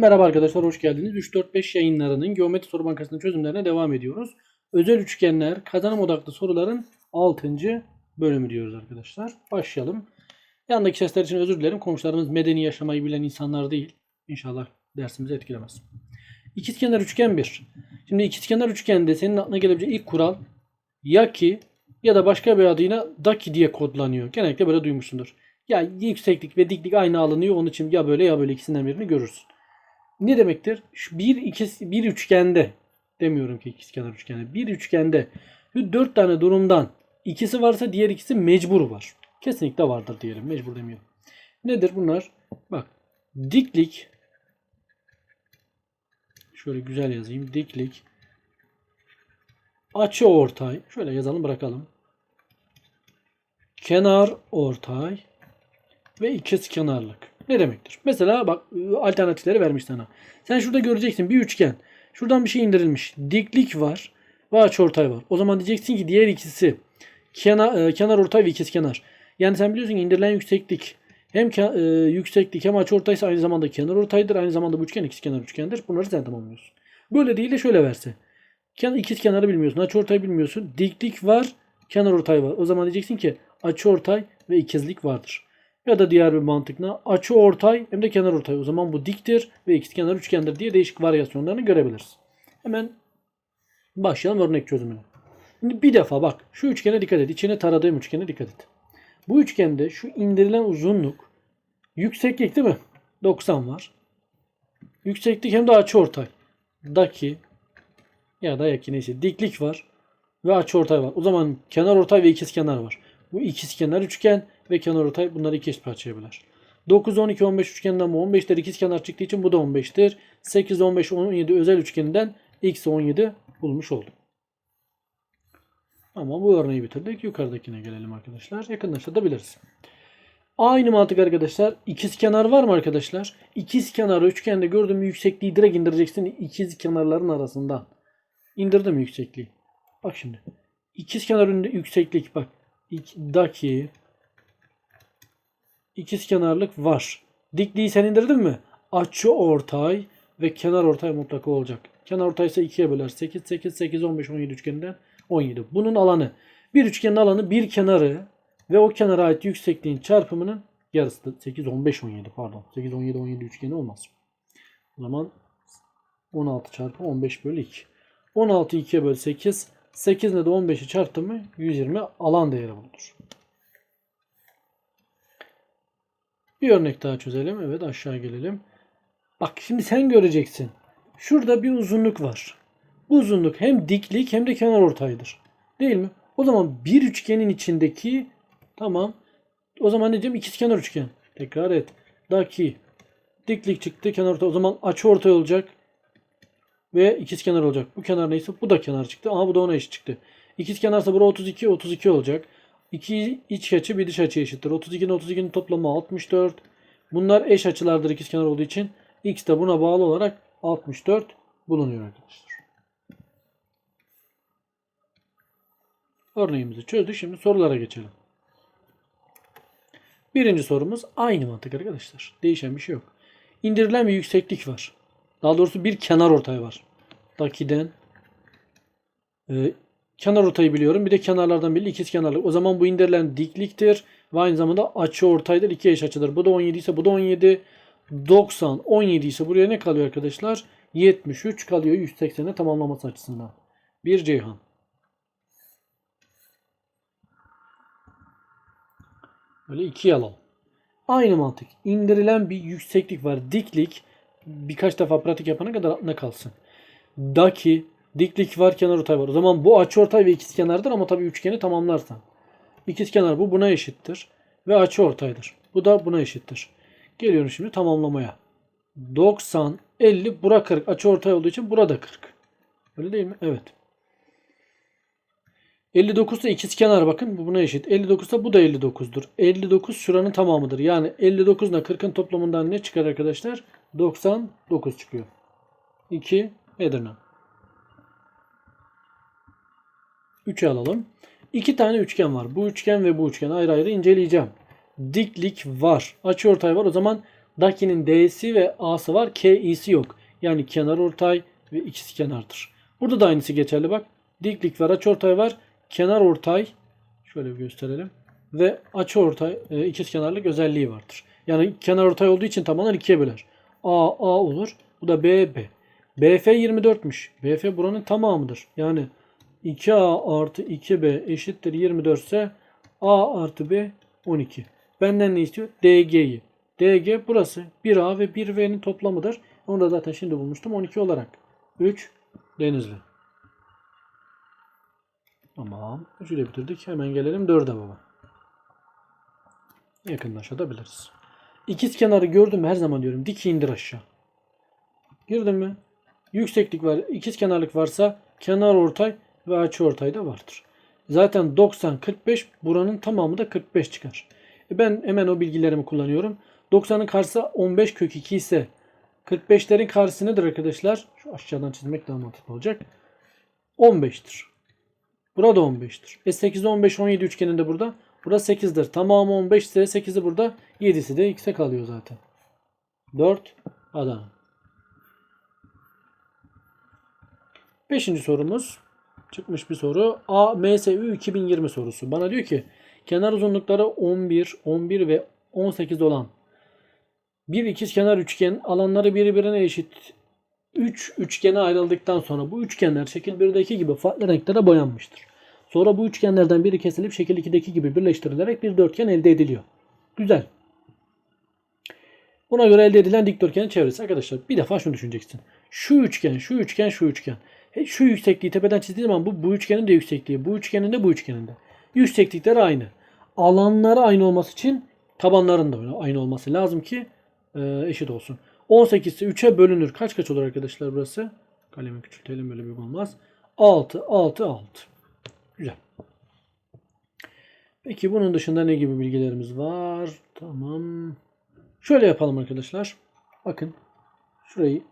Merhaba arkadaşlar hoş geldiniz. 3-4-5 yayınlarının Geometri Soru Bankası'nın çözümlerine devam ediyoruz. Özel üçgenler, kazanım odaklı soruların 6. bölümü diyoruz arkadaşlar. Başlayalım. Yandaki sesler için özür dilerim. Komşularımız medeni yaşamayı bilen insanlar değil. İnşallah dersimizi etkilemez. İkizkenar üçgen 1. Şimdi ikizkenar üçgende senin aklına gelebilecek ilk kural yaki ya da başka bir adıyla daki diye kodlanıyor. Genellikle böyle duymuşsundur. Ya yükseklik ve diklik aynı alınıyor. Onun için ya böyle ya böyle ikisinden birini görürsün. Ne demektir? Şu bir, ikisi, bir üçgende demiyorum ki ikizkenar üçgende. Bir üçgende dört tane durumdan ikisi varsa diğer ikisi mecbur var. Kesinlikle vardır diyelim. Mecbur demiyorum. Nedir bunlar? Bak diklik şöyle güzel yazayım. Diklik açı ortay şöyle yazalım bırakalım. Kenar ortay ve ikiz kenarlık. Ne demektir? Mesela bak alternatifleri vermiş sana. Sen şurada göreceksin bir üçgen. Şuradan bir şey indirilmiş. Diklik var ve açıortay var. O zaman diyeceksin ki diğer ikisi kenar, e, kenar ortay ve ikiz kenar. Yani sen biliyorsun ki indirilen yükseklik hem ke- e, yükseklik hem açıortaysa aynı zamanda kenar ortaydır. Aynı zamanda bu üçgen ikiz kenar üçgendir. Bunları sen tamamlıyorsun. Böyle değil de şöyle verse. Ken ikiz kenarı bilmiyorsun. Açıortay bilmiyorsun. Diklik var, kenar ortay var. O zaman diyeceksin ki açıortay ve ikizlik vardır. Ya da diğer bir mantıkla açı ortay hem de kenar ortay. O zaman bu diktir ve ikizkenar üçgendir diye değişik varyasyonlarını görebiliriz. Hemen başlayalım örnek çözümüne. Şimdi bir defa bak şu üçgene dikkat et. İçine taradığım üçgene dikkat et. Bu üçgende şu indirilen uzunluk yükseklik değil mi? 90 var. Yükseklik hem de açı ortay. Daki ya da yaki neyse diklik var ve açı ortay var. O zaman kenar ortay ve ikizkenar var. Bu ikizkenar üçgen ve kenar ortay bunları iki eşit parçaya böler. 9, 12, 15 üçgeninden bu 15'ler ikizkenar çıktığı için bu da 15'tir. 8, 15, 17 özel üçgeninden x 17 bulmuş oldum. Ama bu örneği bitirdik. Yukarıdakine gelelim arkadaşlar. Yakınlaştırabiliriz. Aynı mantık arkadaşlar. İkiz kenar var mı arkadaşlar? İkiz kenar üçgende gördüğüm yüksekliği direkt indireceksin ikiz kenarların arasından. İndirdim yüksekliği. Bak şimdi. İkiz kenarın yükseklik bak. Daki ikiz kenarlık var. Dikliği sen indirdin mi? Açı ortay ve kenar ortay mutlaka olacak. Kenar ortay ise 2'ye böler. 8, 8, 8, 15, 17 üçgeninden 17. Bunun alanı bir üçgenin alanı bir kenarı ve o kenara ait yüksekliğin çarpımının yarısı. 8, 15, 17 pardon. 8, 17, 17 üçgeni olmaz. O zaman 16 çarpı 15 bölü 2. 16 2'ye böl 8. 8 ile de 15'i çarptım mı 120 alan değeri bulunur. Bir örnek daha çözelim. Evet aşağı gelelim. Bak şimdi sen göreceksin. Şurada bir uzunluk var. Bu uzunluk hem diklik hem de kenar ortaydır. Değil mi? O zaman bir üçgenin içindeki tamam. O zaman ne diyeyim? İkizkenar üçgen. Tekrar et. Daki diklik çıktı kenar ortay. O zaman açı ortay olacak. Ve ikizkenar olacak. Bu kenar neyse bu da kenar çıktı. Ama bu da ona eşit çıktı. İkizkenarsa bura 32 32 olacak. 2 iç açı bir dış açı eşittir. 32'nin 32'nin toplamı 64. Bunlar eş açılardır ikizkenar olduğu için. X de buna bağlı olarak 64 bulunuyor arkadaşlar. Örneğimizi çözdük. Şimdi sorulara geçelim. Birinci sorumuz aynı mantık arkadaşlar. Değişen bir şey yok. İndirilen bir yükseklik var. Daha doğrusu bir kenar ortay var. Daki'den e, kenar ortayı biliyorum. Bir de kenarlardan biri ikiz kenarlık. O zaman bu indirilen dikliktir ve aynı zamanda açı ortaydır. İki eş açıdır. Bu da 17 ise bu da 17. 90 17 ise buraya ne kalıyor arkadaşlar? 73 kalıyor 180'e tamamlaması açısından. Bir Ceyhan. Böyle iki alalım. Aynı mantık. İndirilen bir yükseklik var. Diklik birkaç defa pratik yapana kadar aklına kalsın. Daki diklik var, kenar ortay var. O zaman bu açıortay ve ikizkenardır ama tabii üçgeni tamamlarsan. İkizkenar bu buna eşittir ve açıortaydır. Bu da buna eşittir. Geliyorum şimdi tamamlamaya. 90 50 bura 40 açıortay olduğu için burada 40. Öyle değil mi? Evet. 59 da ikizkenar bakın bu buna eşit. 59 da bu da 59'dur. 59 şuranın tamamıdır. Yani 59 ile 40'ın toplamından ne çıkar arkadaşlar? 99 çıkıyor. 2 Edirne. 3'e alalım. İki tane üçgen var. Bu üçgen ve bu üçgen ayrı ayrı inceleyeceğim. Diklik var. Açıortay var. O zaman Daki'nin D'si ve A'sı var. K'isi yok. Yani kenar ortay ve ikisi kenardır. Burada da aynısı geçerli bak. Diklik var, açıortay var. Kenar ortay şöyle bir gösterelim. Ve açıortay e, ikizkenarlık özelliği vardır. Yani kenar ortay olduğu için tabanlar ikiye böler. A A olur. Bu da B B. BF 24'müş. BF buranın tamamıdır. Yani 2A artı 2B eşittir 24 ise A artı B 12. Benden ne istiyor? DG'yi. DG burası. 1A ve 1V'nin toplamıdır. Onu da zaten şimdi bulmuştum 12 olarak. 3 Denizli. Tamam. 3'ü de bitirdik. Hemen gelelim 4'e baba. Yakınlaşabiliriz. İkiz kenarı gördüm mü her zaman diyorum. Dik indir aşağı. Girdin mi? Yükseklik var. ikiz kenarlık varsa kenar ortay ve açı ortay da vardır. Zaten 90 45 buranın tamamı da 45 çıkar. E ben hemen o bilgilerimi kullanıyorum. 90'ın karşısı 15 kök 2 ise 45'lerin karşısı nedir arkadaşlar? Şu aşağıdan çizmek daha mantıklı olacak. 15'tir. Burada 15'tir. E 8 15 17 üçgeninde burada. Burası 8'dir. Tamamı 15 ise 8'i burada. 7'si de x'e kalıyor zaten. 4 Adana. Beşinci sorumuz. Çıkmış bir soru. A MSÜ 2020 sorusu. Bana diyor ki kenar uzunlukları 11, 11 ve 18 olan bir ikizkenar üçgen alanları birbirine eşit 3 üçgene ayrıldıktan sonra bu üçgenler şekil 1'deki gibi farklı renklere boyanmıştır. Sonra bu üçgenlerden biri kesilip şekil 2'deki gibi birleştirilerek bir dörtgen elde ediliyor. Güzel. Buna göre elde edilen dikdörtgenin çevresi. Arkadaşlar bir defa şunu düşüneceksin. Şu üçgen, şu üçgen, şu üçgen. He, Şu yüksekliği tepeden çizdiğim zaman bu, bu üçgenin de yüksekliği, bu üçgenin de bu üçgenin de. Yükseklikleri aynı. Alanları aynı olması için tabanların da aynı olması lazım ki e, eşit olsun. 18 ise 3'e bölünür. Kaç kaç olur arkadaşlar burası? Kalemi küçültelim böyle bir olmaz. 6, 6, 6. Güzel. Peki bunun dışında ne gibi bilgilerimiz var? Tamam. Şöyle yapalım arkadaşlar. Bakın. Şurayı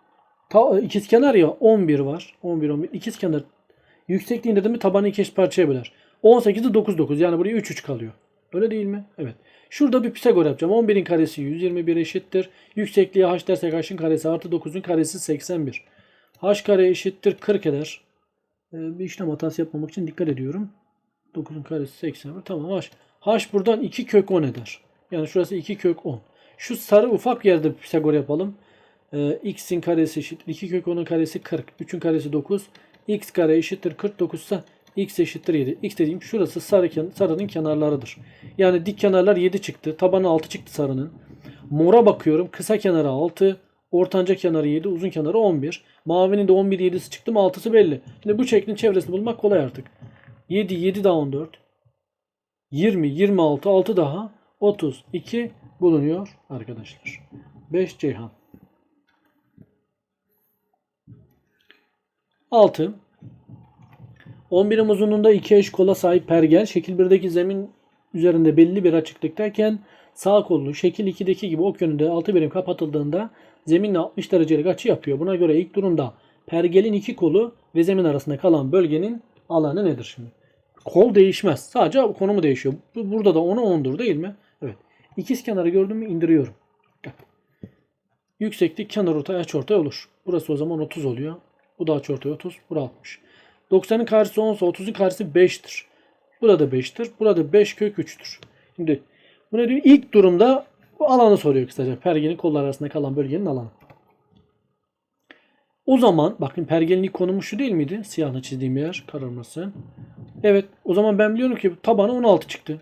ta, ikizkenar ya 11 var. 11 11 ikizkenar yüksekliği indirdim mi tabanı iki eşit parçaya böler. 18'i 9 9 yani buraya 3 3 kalıyor. Öyle değil mi? Evet. Şurada bir Pisagor yapacağım. 11'in karesi 121 eşittir. Yüksekliğe h dersek h'ın karesi artı 9'un karesi 81. h kare eşittir 40 eder. Ee, bir işlem hatası yapmamak için dikkat ediyorum. 9'un karesi 81. Tamam h. h buradan 2 kök 10 eder. Yani şurası 2 kök 10. Şu sarı ufak yerde Pisagor yapalım. Ee, x'in karesi eşittir. 2 kök 10'un karesi 40. 3'ün karesi 9. x kare eşittir 49 ise x eşittir 7. X dediğim şurası sarı, sarının kenarlarıdır. Yani dik kenarlar 7 çıktı. Tabanı 6 çıktı sarının. Mora bakıyorum. Kısa kenarı 6. Ortanca kenarı 7. Uzun kenarı 11. Mavinin de 11 7'si çıktı mı 6'sı belli. Şimdi bu şeklin çevresini bulmak kolay artık. 7 7 daha 14. 20 26 6 daha 32 bulunuyor arkadaşlar. 5 Ceyhan. 6. 11'in uzunluğunda iki eş kola sahip pergel şekil 1'deki zemin üzerinde belli bir açıklıktayken sağ kolunu şekil 2'deki gibi ok yönünde 6 birim kapatıldığında zeminle 60 derecelik açı yapıyor. Buna göre ilk durumda pergelin iki kolu ve zemin arasında kalan bölgenin alanı nedir şimdi? Kol değişmez. Sadece konumu değişiyor. Bu- Burada da 10'a 10'dur değil mi? Evet. İkiz kenarı gördüm mü indiriyorum. Yükseklik kenar ortay aç olur. Burası o zaman 30 oluyor. Bu da aç ortay 30. Bura 60. 90'ın karşısı 10 ise 30'un karşısı 5'tir. Burada 5'tir. Burada 5 kök 3'tür. Şimdi bu ne diyor? İlk durumda bu alanı soruyor kısaca. Pergenin kollar arasında kalan bölgenin alanı. O zaman bakın pergelin ilk konumu şu değil miydi? Siyahla çizdiğim yer kararması. Evet o zaman ben biliyorum ki tabanı 16 çıktı.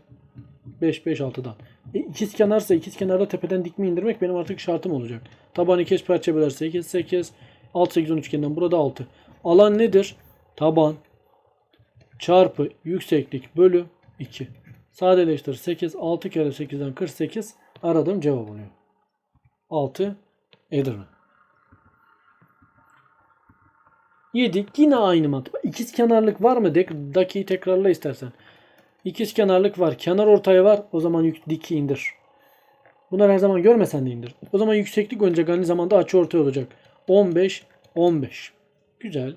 5 5 6'dan. E, ikiz kenarsa ikiz kenarda tepeden dikme indirmek benim artık şartım olacak. Tabanı iki eş parça böler 8 8 6 8 10 üçgeninden burada 6. Alan nedir? Taban çarpı yükseklik bölü 2. Sadeleştir 8 6 kere 8'den 48 aradığım cevap oluyor. 6 Edirne. 7 yine aynı mantık. İkiz kenarlık var mı? Dakiyi tekrarla istersen. İkiz kenarlık var. Kenar ortaya var. O zaman yük, diki indir. Bunları her zaman görmesen de indir. O zaman yükseklik önce aynı zamanda açı ortaya olacak. 15 15. Güzel.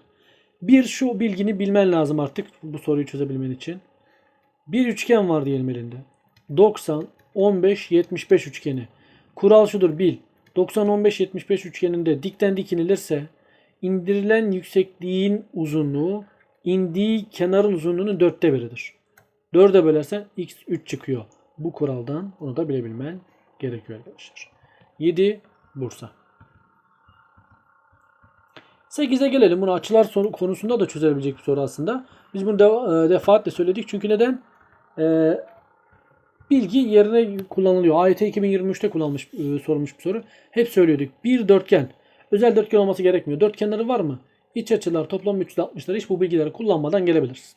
Bir şu bilgini bilmen lazım artık bu soruyu çözebilmen için. Bir üçgen var diyelim elinde. 90 15 75 üçgeni. Kural şudur bil. 90 15 75 üçgeninde dikten dik inilirse indirilen yüksekliğin uzunluğu indiği kenarın uzunluğunun dörtte biridir. 4'e bölersen x 3 çıkıyor. Bu kuraldan onu da bilebilmen gerekiyor arkadaşlar. 7 Bursa. 8'e gelelim. Bunu açılar soru konusunda da çözebilecek bir soru aslında. Biz bunu e, defaatle söyledik. Çünkü neden? E, bilgi yerine kullanılıyor. AYT 2023'te kullanılmış e, sorulmuş bir soru. Hep söylüyorduk. Bir dörtgen. Özel dörtgen olması gerekmiyor. Dört kenarı var mı? İç açılar toplam 360'lar. Hiç bu bilgileri kullanmadan gelebiliriz.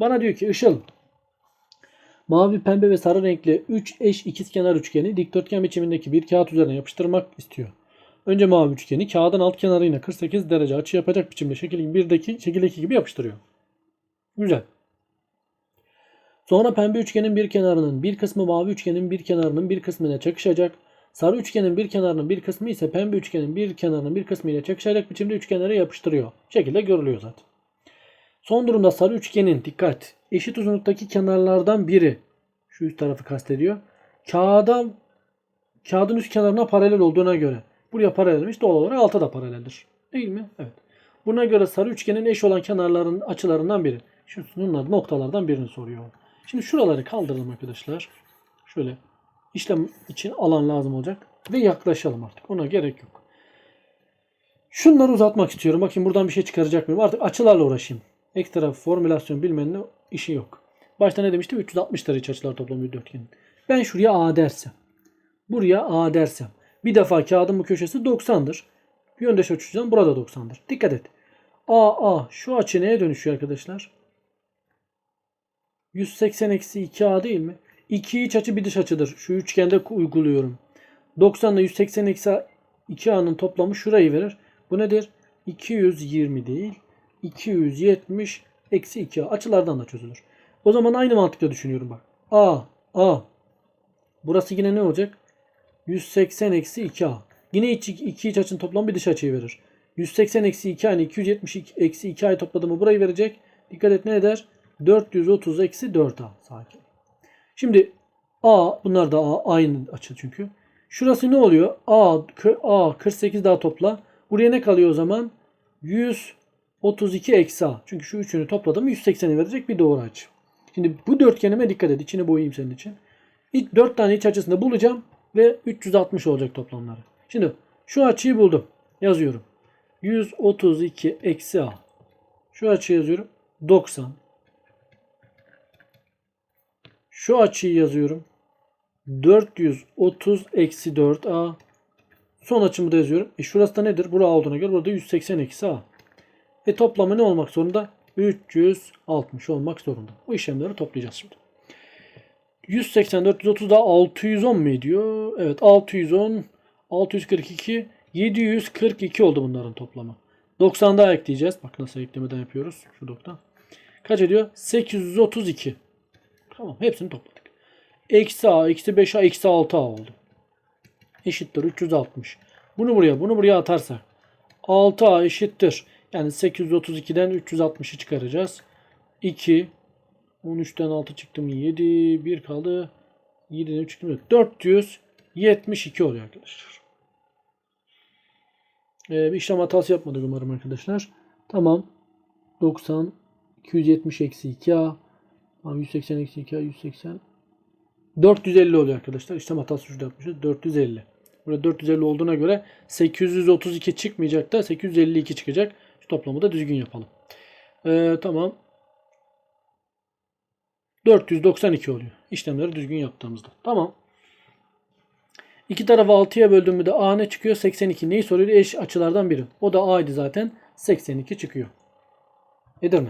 Bana diyor ki Işıl mavi, pembe ve sarı renkli 3 eş ikizkenar üçgeni dikdörtgen biçimindeki bir kağıt üzerine yapıştırmak istiyor. Önce mavi üçgeni kağıdın alt kenarıyla 48 derece açı yapacak biçimde şekil 1'deki şekildeki gibi yapıştırıyor. Güzel. Sonra pembe üçgenin bir kenarının bir kısmı mavi üçgenin bir kenarının bir kısmına çakışacak. Sarı üçgenin bir kenarının bir kısmı ise pembe üçgenin bir kenarının bir kısmı ile çakışacak biçimde üçgenleri yapıştırıyor. Şekilde görülüyor zaten. Son durumda sarı üçgenin dikkat eşit uzunluktaki kenarlardan biri şu üst tarafı kastediyor. Kağıda kağıdın üst kenarına paralel olduğuna göre buraya paralelmiş doğal olarak alta da paraleldir. Değil mi? Evet. Buna göre sarı üçgenin eş olan kenarların açılarından biri. Şunun noktalardan birini soruyor. Şimdi şuraları kaldıralım arkadaşlar. Şöyle işlem için alan lazım olacak. Ve yaklaşalım artık. Ona gerek yok. Şunları uzatmak istiyorum. Bakayım buradan bir şey çıkaracak mıyım? Artık açılarla uğraşayım. Ekstra formülasyon bilmenin işi yok. Başta ne demiştim? 360 derece açılar toplamı dörtgenin. Ben şuraya A dersem. Buraya A dersem. Bir defa kağıdın bu köşesi 90'dır. Yöndeş açıdan burada 90'dır. Dikkat et. A A şu açı neye dönüşüyor arkadaşlar? 180 eksi 2A değil mi? 2 iç açı bir dış açıdır. Şu üçgende uyguluyorum. 90 ile 180 eksi 2A'nın toplamı şurayı verir. Bu nedir? 220 değil. 270 eksi 2A. Açılardan da çözülür. O zaman aynı mantıkla düşünüyorum bak. A, A. Burası yine ne olacak? 180 eksi 2A. Yine iç, iki iç açının toplamı bir dış açıyı verir. 180 eksi 2 yani 270 eksi 2A'yı topladığımı burayı verecek. Dikkat et ne eder? 430 eksi 4A. Sakin. Şimdi A bunlar da A aynı açı çünkü. Şurası ne oluyor? A, A 48 daha topla. Buraya ne kalıyor o zaman? 132 eksi A. Çünkü şu üçünü topladım 180'i verecek bir doğru açı. Şimdi bu dörtgenime dikkat et. İçini boyayayım senin için. İlk 4 tane iç açısını bulacağım ve 360 olacak toplamları. Şimdi şu açıyı buldum. Yazıyorum. 132 eksi A. Şu açıyı yazıyorum. 90. Şu açıyı yazıyorum. 430 eksi 4A. Son açımı da yazıyorum. E şurası da nedir? Bura olduğuna göre burada 180 eksi A. E toplamı ne olmak zorunda? 360 olmak zorunda. Bu işlemleri toplayacağız şimdi. 180, 430 daha 610 mu ediyor? Evet 610, 642, 742 oldu bunların toplamı. 90 daha ekleyeceğiz. Bak nasıl eklemeden yapıyoruz. Şu 90. Kaç ediyor? 832. Tamam hepsini topladık. Eksi A, eksi 5A, eksi 6A oldu. Eşittir 360. Bunu buraya, bunu buraya atarsak 6A eşittir. Yani 832'den 360'ı çıkaracağız. 2 13'ten 6 çıktı mı? 7 1 kaldı. 7'den 3 çıktı mı? 472 oluyor arkadaşlar. Ee, bir işlem hatası yapmadık umarım arkadaşlar. Tamam. 90 270 eksi 2A 180 eksi 2A 180 450 oluyor arkadaşlar. İşlem hatası şurada yapmışız. 450. Burada 450 olduğuna göre 832 çıkmayacak da 852 çıkacak. Şu toplamı da düzgün yapalım. Ee, tamam. 492 oluyor. İşlemleri düzgün yaptığımızda. Tamam. İki tarafı 6'ya böldüğümde de A ne çıkıyor? 82. Neyi soruyor? Eş açılardan biri. O da A'ydı zaten. 82 çıkıyor. Edirne.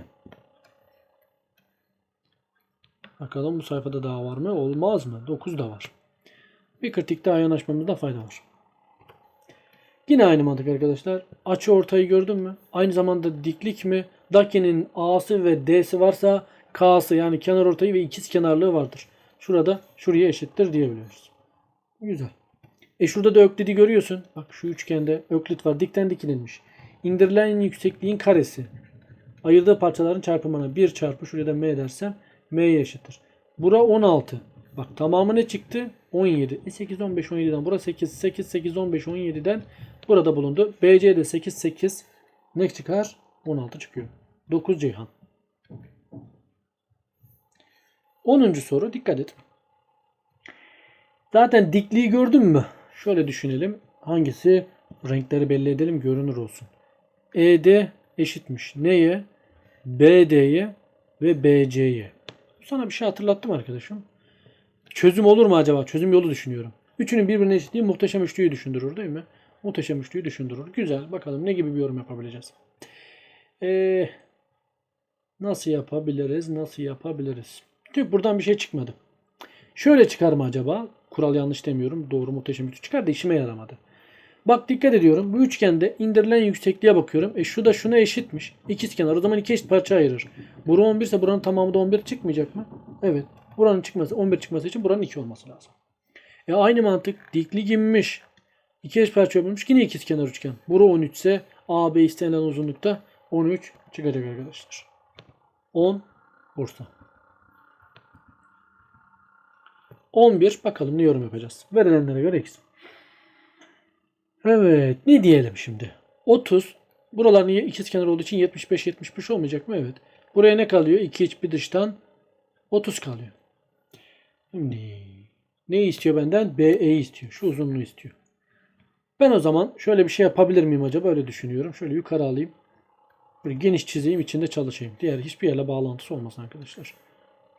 Bakalım bu sayfada daha var mı? Olmaz mı? 9 da var. Bir kritik daha yanaşmamızda fayda var. Yine aynı mantık arkadaşlar. Açı ortayı gördün mü? Aynı zamanda diklik mi? Daki'nin A'sı ve D'si varsa K'sı yani kenar ortayı ve ikiz kenarlığı vardır. Şurada şuraya eşittir diyebiliyoruz. Güzel. E şurada da öklidi görüyorsun. Bak şu üçgende öklit var. Dikten dikilmiş. İndirilen yüksekliğin karesi. Ayırdığı parçaların çarpımına 1 çarpı şuraya da m dersem m'ye eşittir. Bura 16. Bak tamamı ne çıktı? 17. E 8, 15, 17'den burası 8, 8, 8, 15, 17'den burada bulundu. BC'de 8, 8 ne çıkar? 16 çıkıyor. 9 Ceyhan. 10. soru dikkat et. Zaten dikliği gördün mü? Şöyle düşünelim. Hangisi? Renkleri belli edelim görünür olsun. ED eşitmiş. Neye? BD'ye ve BC'ye. Sana bir şey hatırlattım arkadaşım. Çözüm olur mu acaba? Çözüm yolu düşünüyorum. Üçünün birbirine eşitliği muhteşem üçlüyü düşündürür değil mi? Muhteşem üçlüyü düşündürür. Güzel. Bakalım ne gibi bir yorum yapabileceğiz. Ee, nasıl yapabiliriz? Nasıl yapabiliriz? Tüh, buradan bir şey çıkmadı. Şöyle çıkar mı acaba? Kural yanlış demiyorum. Doğru muhteşem üçlü çıkar da işime yaramadı. Bak dikkat ediyorum. Bu üçgende indirilen yüksekliğe bakıyorum. E şu da şuna eşitmiş. İkizkenar. O zaman iki eşit parça ayırır. Bura 11 ise buranın tamamı da 11 çıkmayacak mı? Evet. Buranın çıkması 11 çıkması için buranın 2 olması lazım. E aynı mantık diklik inmiş. İki eş parça bölünmüş. Yine ikizkenar üçgen. Bura 13 ise AB istenilen uzunlukta 13 çıkacak arkadaşlar. 10 Bursa. 11 bakalım ne yorum yapacağız. Verilenlere göre x. Evet ne diyelim şimdi? 30 buralar niye ikizkenar olduğu için 75 75 olmayacak mı? Evet. Buraya ne kalıyor? 2 iç bir dıştan 30 kalıyor. Şimdi ne istiyor benden? BE istiyor. Şu uzunluğu istiyor. Ben o zaman şöyle bir şey yapabilir miyim acaba? Öyle düşünüyorum. Şöyle yukarı alayım. Böyle geniş çizeyim içinde çalışayım. Diğer hiçbir yerle bağlantısı olmasın arkadaşlar.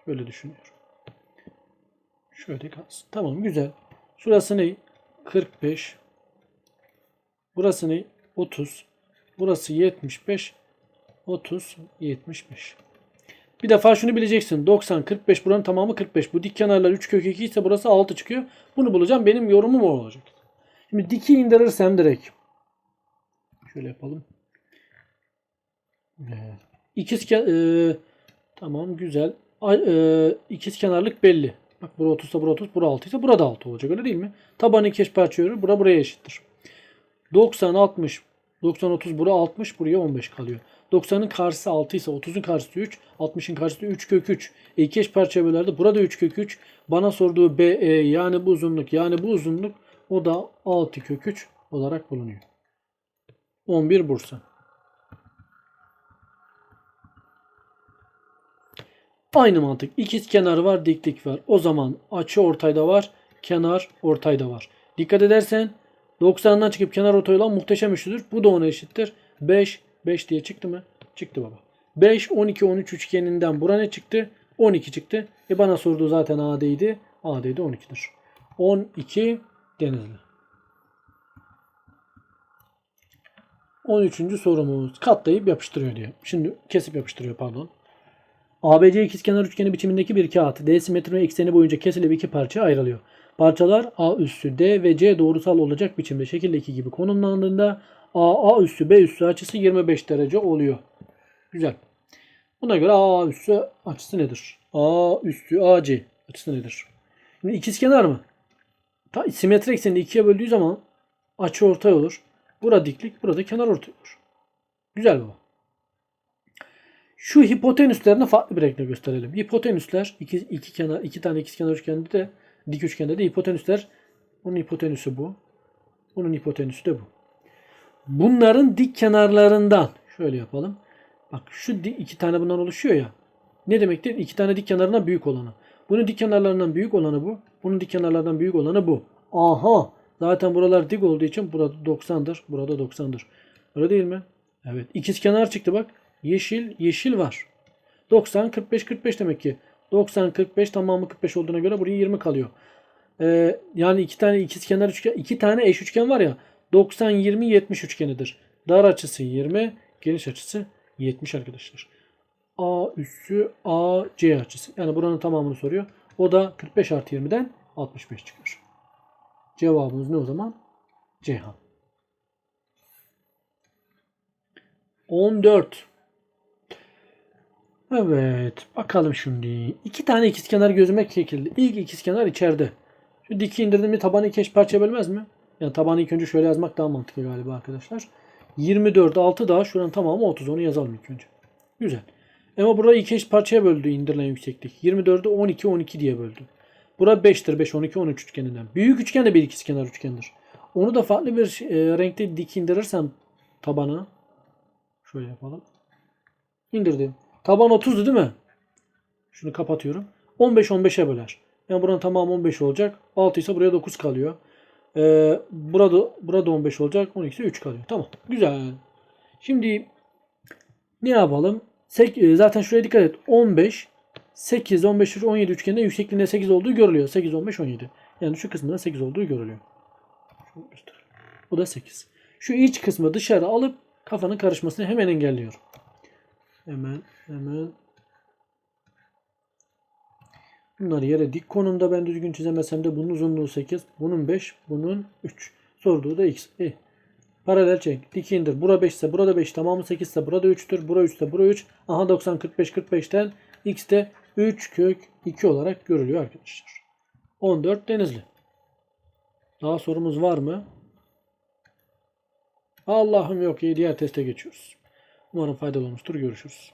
Şöyle düşünüyorum. Şöyle kalsın. Tamam güzel. Şurası ne? 45. Burası ne? 30. Burası 75. 30, 75. Bir defa şunu bileceksin. 90, 45 buranın tamamı 45. Bu dik kenarlar 3 kök 2 ise burası 6 çıkıyor. Bunu bulacağım. Benim yorumum o olacak. Şimdi diki indirirsem direkt. Şöyle yapalım. Evet. İkiz e, tamam güzel. A, e, ikiz kenarlık belli. Bak bura 30 ise bura 30, bura 6 ise burada 6 olacak öyle değil mi? Tabanı iki eş parça ayırır. Bura buraya eşittir. 90, 60, 90, 30 bura 60 buraya 15 kalıyor. 90'ın karşısı 6 ise 30'un karşısı 3, 60'ın karşısı 3 kök 3. E iki eş parçaya bölerdi. Burada 3 kök 3. Bana sorduğu BE yani bu uzunluk yani bu uzunluk o da 6 kök 3 olarak bulunuyor. 11 Bursa. Aynı mantık. İkiz kenar var, diklik var. O zaman açı ortayda var, kenar ortayda var. Dikkat edersen 90'dan çıkıp kenar ortay olan muhteşem üçlüdür. Bu da ona eşittir. 5, 5 diye çıktı mı? Çıktı baba. 5, 12, 13 üçgeninden bura ne çıktı? 12 çıktı. E bana sorduğu zaten AD'ydi. AD'de 12'dir. 12 Denizli. 13. sorumuz katlayıp yapıştırıyor diye. Şimdi kesip yapıştırıyor pardon. ABC ikizkenar üçgeni biçimindeki bir kağıt D simetri ekseni boyunca kesilip iki parçaya ayrılıyor. Parçalar A üssü D ve C doğrusal olacak biçimde şekildeki gibi konumlandığında A, A üssü B üssü açısı 25 derece oluyor. Güzel. Buna göre A üssü açısı nedir? A üssü AC açısı nedir? Şimdi ikizkenar mı? Ta, simetri eksenini ikiye böldüğü zaman açı ortay olur. Burada diklik, burada kenar ortay olur. Güzel baba. Şu hipotenüslerini farklı bir renkle gösterelim. Hipotenüsler iki, iki kenar iki tane ikizkenar üçgende de dik üçgende de hipotenüsler bunun hipotenüsü bu. Bunun hipotenüsü de bu. Bunların dik kenarlarından şöyle yapalım. Bak şu iki tane bundan oluşuyor ya. Ne demektir? İki tane dik kenarından büyük olanı. Bunun dik kenarlarından büyük olanı bu. Bunun dik kenarlarından büyük olanı bu. Aha! Zaten buralar dik olduğu için burada 90'dır. Burada 90'dır. Öyle değil mi? Evet. İkiz kenar çıktı bak. Yeşil, yeşil var. 90, 45, 45 demek ki. 90, 45 tamamı 45 olduğuna göre buraya 20 kalıyor. Ee, yani iki tane ikiz kenar üçgen, iki tane eş üçgen var ya. 90, 20, 70 üçgenidir. Dar açısı 20, geniş açısı 70 arkadaşlar. A üssü AC açısı. Yani buranın tamamını soruyor. O da 45 artı 20'den 65 çıkar. Cevabımız ne o zaman? Ceyhan. 14. Evet. Bakalım şimdi. İki tane ikizkenar gözüme çekildi. İlk ikizkenar içeride. Şu diki indirdim mi tabanı iki eş parçaya bölmez mi? Yani tabanı ilk önce şöyle yazmak daha mantıklı galiba arkadaşlar. 24 6 daha şuranın tamamı 30 onu yazalım ilk önce. Güzel. Ama burada iki eş parçaya böldü indirilen yükseklik. 24'ü 12 12 diye böldü. Bura 5'tir. 5, 12, 13 üçgeninden. Büyük üçgen de bir ikizkenar üçgendir. Onu da farklı bir e, renkte dik indirirsem tabana şöyle yapalım. İndirdim. Taban 30'du değil mi? Şunu kapatıyorum. 15 15'e böler. Yani buranın tamamı 15 olacak. 6 ise buraya 9 kalıyor. Ee, burada burada 15 olacak. 12 ise 3 kalıyor. Tamam. Güzel. Şimdi ne yapalım? Sek, e, zaten şuraya dikkat et. 15 8 15 17 üçgeninde yüksekliğinde 8 olduğu görülüyor. 8 15 17. Yani şu kısmında 8 olduğu görülüyor. Bu da 8. Şu iç kısmı dışarı alıp kafanın karışmasını hemen engelliyorum. Hemen hemen Bunlar yere dik konumda ben düzgün çizemesem de bunun uzunluğu 8, bunun 5, bunun 3. Sorduğu da x. E. Paralel çek. Dik indir. Bura 5 ise burada 5. Tamamı 8 ise burada 3'tür. Bura 3 ise bura 3. Aha 90 45 45'ten x de 3 kök 2 olarak görülüyor arkadaşlar. 14 Denizli. Daha sorumuz var mı? Allah'ım yok. İyi diğer teste geçiyoruz. Umarım faydalı olmuştur. Görüşürüz.